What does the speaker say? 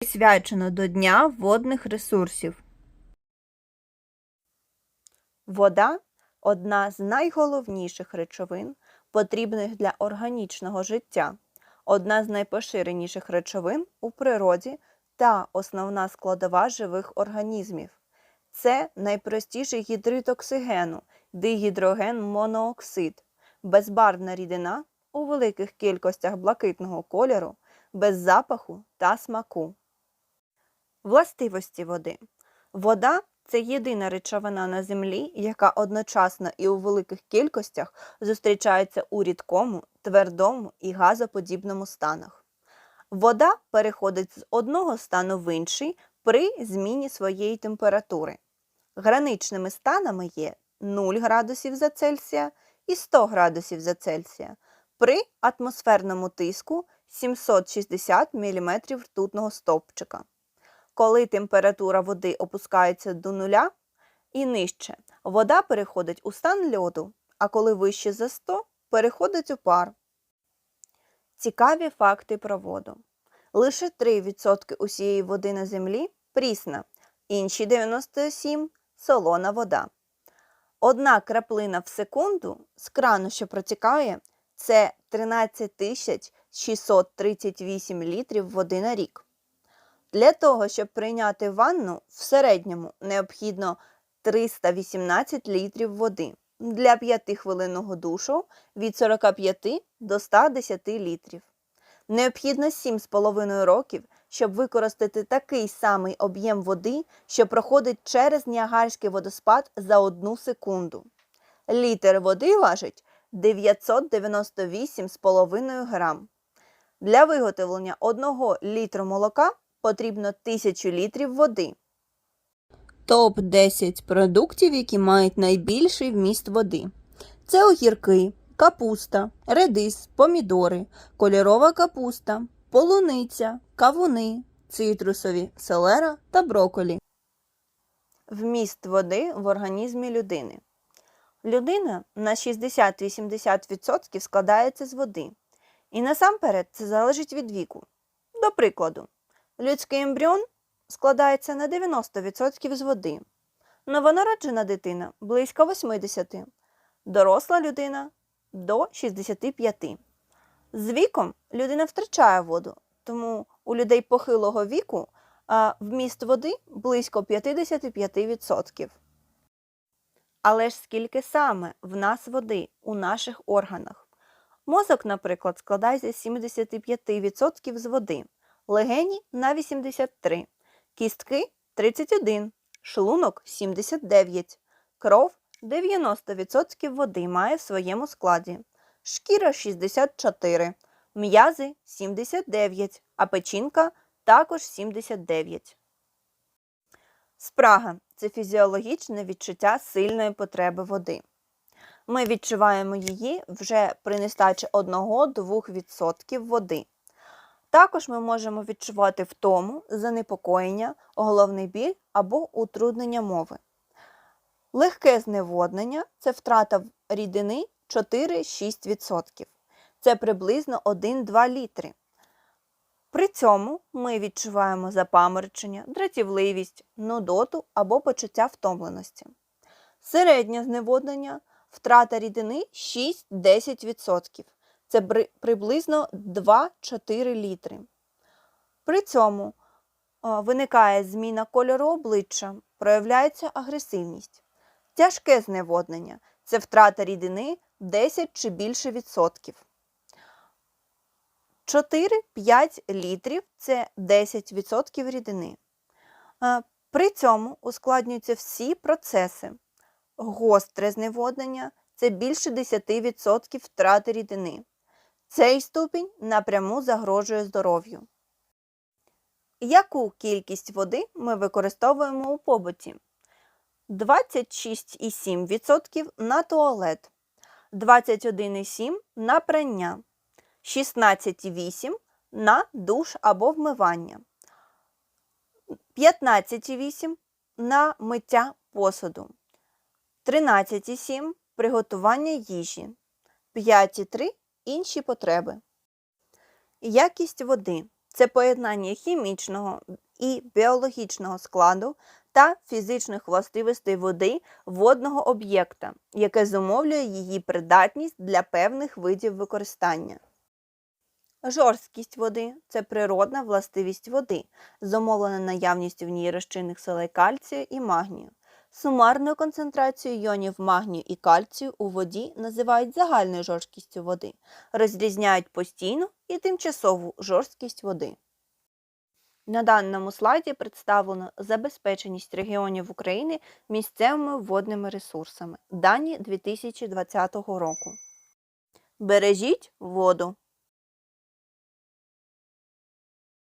присвячено до Дня водних ресурсів. Вода одна з найголовніших речовин, потрібних для органічного життя, одна з найпоширеніших речовин у природі та основна складова живих організмів. Це найпростіший гідрид оксигену, дигідроген монооксид, безбарвна рідина у великих кількостях блакитного кольору, без запаху та смаку. Властивості води. Вода це єдина речовина на землі, яка одночасно і у великих кількостях зустрічається у рідкому, твердому і газоподібному станах. Вода переходить з одного стану в інший при зміні своєї температури. Граничними станами є 0 градусів за Цельсія і 100 градусів за Цельсія при атмосферному тиску 760 мм ртутного стовпчика. Коли температура води опускається до нуля і нижче, вода переходить у стан льоду, а коли вище за 100, переходить у пар. Цікаві факти про воду. Лише 3% усієї води на землі прісна, інші 97% солона вода. Одна краплина в секунду з крану, що протікає, це 13 638 літрів води на рік. Для того, щоб прийняти ванну, в середньому необхідно 318 літрів води. Для 5-хвилинного душу від 45 до 110 літрів. Необхідно 7,5 років, щоб використати такий самий об'єм води, що проходить через Ніагарський водоспад за одну секунду. Літр води важить 998,5 грам. Для виготовлення 1 літру молока потрібно 1000 літрів води. Топ-10 продуктів, які мають найбільший вміст води. Це огірки, капуста, редис, помідори, кольорова капуста, полуниця, кавуни, цитрусові, селера та броколі. Вміст води в організмі людини. Людина на 60-80% складається з води. І насамперед це залежить від віку. До прикладу, людський ембріон складається на 90% з води. Новонароджена дитина близько 80%, доросла людина до 65. З віком людина втрачає воду, тому у людей похилого віку вміст води близько 55%. Але ж скільки саме в нас води у наших органах? Мозок, наприклад, складається з 75% з води, легені на 83%, кістки 31%, шлунок 79%, кров 90% води має в своєму складі, шкіра 64%, м'язи 79%, а печінка також 79%. Спрага це фізіологічне відчуття сильної потреби води. Ми відчуваємо її вже при нестачі 1-2% води. Також ми можемо відчувати втому, занепокоєння, головний біль або утруднення мови. Легке зневоднення це втрата рідини 4-6%. Це приблизно 1-2 літри. При цьому ми відчуваємо запаморочення, дратівливість, нудоту або почуття втомленості. Середнє зневоднення втрата рідини 6-10%. Це приблизно 2-4 літри. При цьому виникає зміна кольору обличчя, проявляється агресивність. Тяжке зневоднення це втрата рідини 10 чи більше відсотків. 4-5 літрів це 10% рідини. При цьому ускладнюються всі процеси. Гостре зневоднення це більше 10% втрати рідини. Цей ступінь напряму загрожує здоров'ю. Яку кількість води ми використовуємо у побуті? 26,7% на туалет, 21,7% на прання, 16,8% на душ або вмивання, 15,8% на миття посуду, 13,7% приготування їжі, 5,3% інші потреби. Якість води це поєднання хімічного і біологічного складу та фізичних властивостей води водного об'єкта, яке зумовлює її придатність для певних видів використання. Жорсткість води це природна властивість води, зумовлена наявністю в ній розчинних солей кальцію і магнію. Сумарною концентрацією іонів магнію і кальцію у воді називають загальною жорсткістю води, розрізняють постійну і тимчасову жорсткість води. На даному слайді представлено забезпеченість регіонів України місцевими водними ресурсами. Дані 2020 року. Бережіть воду.